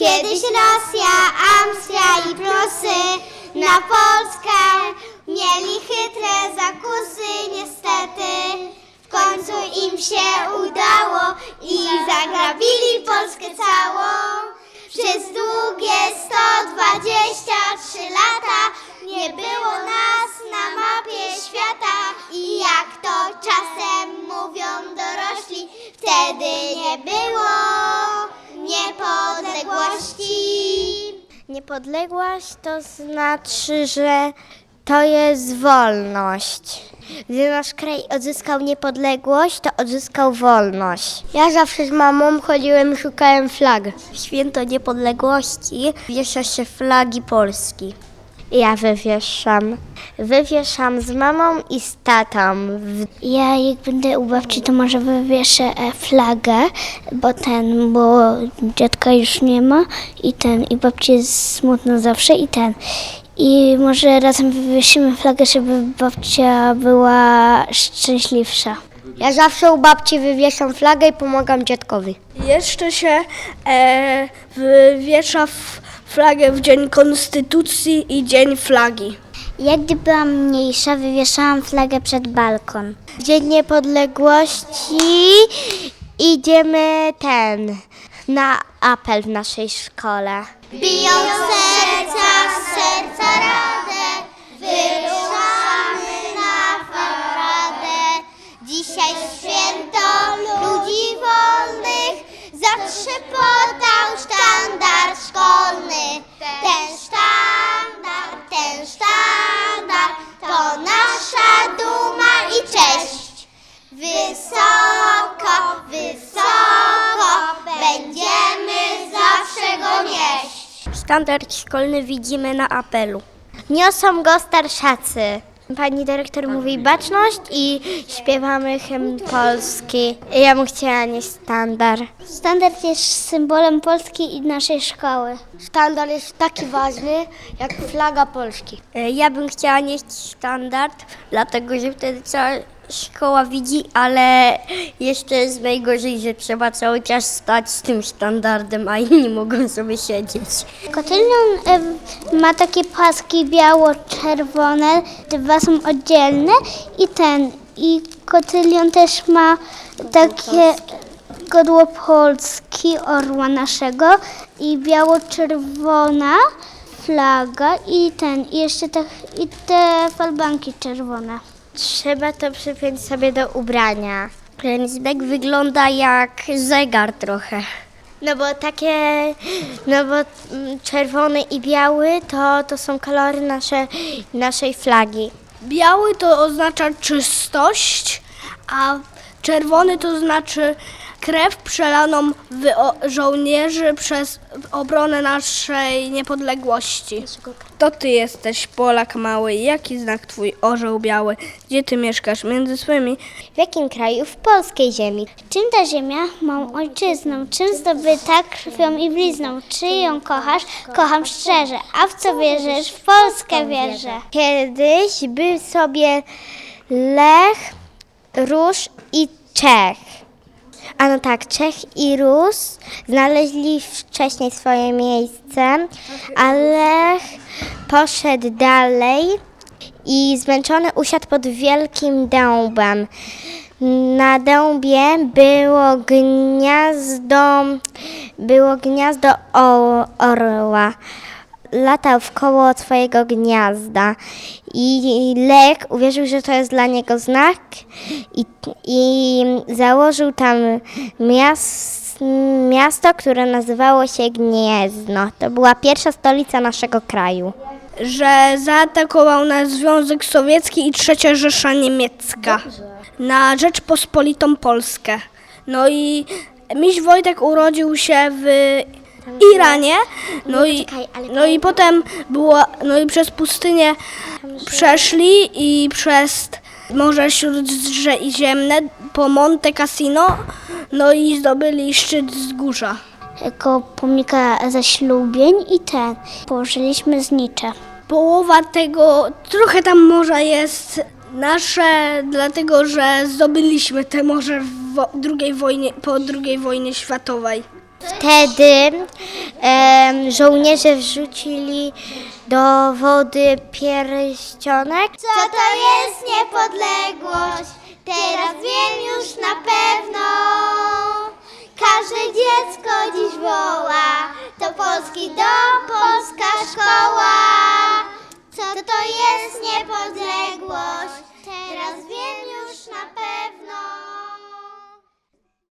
Kiedyś Rosja, Austria i Prusy na Polskę mieli chytre zakusy, niestety. W końcu im się udało i zagrabili Polskę całą. Przez długie 123 lata nie było nas na mapie świata i jak to czasem mówią dorośli, wtedy nie było Niepodległość to znaczy, że to jest wolność. Gdy nasz kraj odzyskał niepodległość, to odzyskał wolność. Ja zawsze z mamą chodziłem i szukałem flag. Święto niepodległości wiesza się flagi Polski. Ja wywieszam. Wywieszam z mamą i z tatą. W- Ja jak będę u babci, to może wywieszę e, flagę, bo ten, bo dziadka już nie ma i ten, i babci jest smutno zawsze i ten. I może razem wywiesimy flagę, żeby babcia była szczęśliwsza. Ja zawsze u babci wywieszam flagę i pomagam dziadkowi. Jeszcze się e, wywiesza f- flagę w Dzień Konstytucji i Dzień Flagi. Ja gdy byłam mniejsza, wywieszałam flagę przed balkon. Dzień Niepodległości idziemy ten na apel w naszej szkole. Biją serca, serca radę, wyruszamy na paradę. Dzisiaj święto ludzi wolnych, zatrzepotał Standard szkolny widzimy na apelu. Niosą go starszacy. Pani dyrektor mówi baczność i śpiewamy hymn polski. Ja bym chciała nieść standard. Standard jest symbolem Polski i naszej szkoły. Standard jest taki ważny jak flaga Polski. Ja bym chciała nieść standard, dlatego że wtedy cała szkoła widzi, ale jeszcze jest najgorzej, że trzeba cały czas stać z tym standardem, a inni mogą sobie siedzieć. Kotylion em, ma takie paski biało-czerwone, dwa są oddzielne i ten, i kotylion też ma takie godło Polski, orła naszego i biało-czerwona flaga i ten, i jeszcze te, i te falbanki czerwone. Trzeba to przypiąć sobie do ubrania. Ten zbek wygląda jak zegar trochę. No bo takie, no bo mm, czerwony i biały to, to są kolory nasze, naszej flagi. Biały to oznacza czystość, a czerwony to znaczy krew przelaną żołnierzy przez obronę naszej niepodległości. To ty jesteś Polak mały, jaki znak twój orzeł biały? Gdzie ty mieszkasz między swymi? W jakim kraju? W polskiej ziemi. Czym ta ziemia? Mą ojczyzną. Czym zdobyta krwią i blizną? Czy ją kochasz? Kocham szczerze. A w co wierzysz? W Polskę wierzę. Kiedyś był sobie Lech, Róż i Czech. A no tak, Czech i Rus znaleźli wcześniej swoje miejsce, a Lech poszedł dalej i zmęczony usiadł pod wielkim dębem. Na dębie było gniazdo, było gniazdo orła latał w koło swojego gniazda i Lek uwierzył, że to jest dla niego znak i, i założył tam mias, miasto, które nazywało się Gniezno. To była pierwsza stolica naszego kraju. że zaatakował nas Związek Sowiecki i Trzecia Rzesza Niemiecka na Rzeczpospolitą Polskę. No i miś Wojtek urodził się w Iranie, no i, no i potem było, no i przez pustynię przeszli i przez Morze Śródziemne po Monte Cassino, no i zdobyli szczyt wzgórza. Jako pomnika zaślubień i ten. Położyliśmy znicze. Połowa tego, trochę tam morza jest nasze, dlatego że zdobyliśmy te morze w drugiej wojnie, po II wojnie światowej. Wtedy em, żołnierze wrzucili do wody pierścionek. Co to jest niepodległość? Teraz wiem już na pewno. Każde dziecko dziś woła, to polski dom, polska szkoła. Co to jest niepodległość?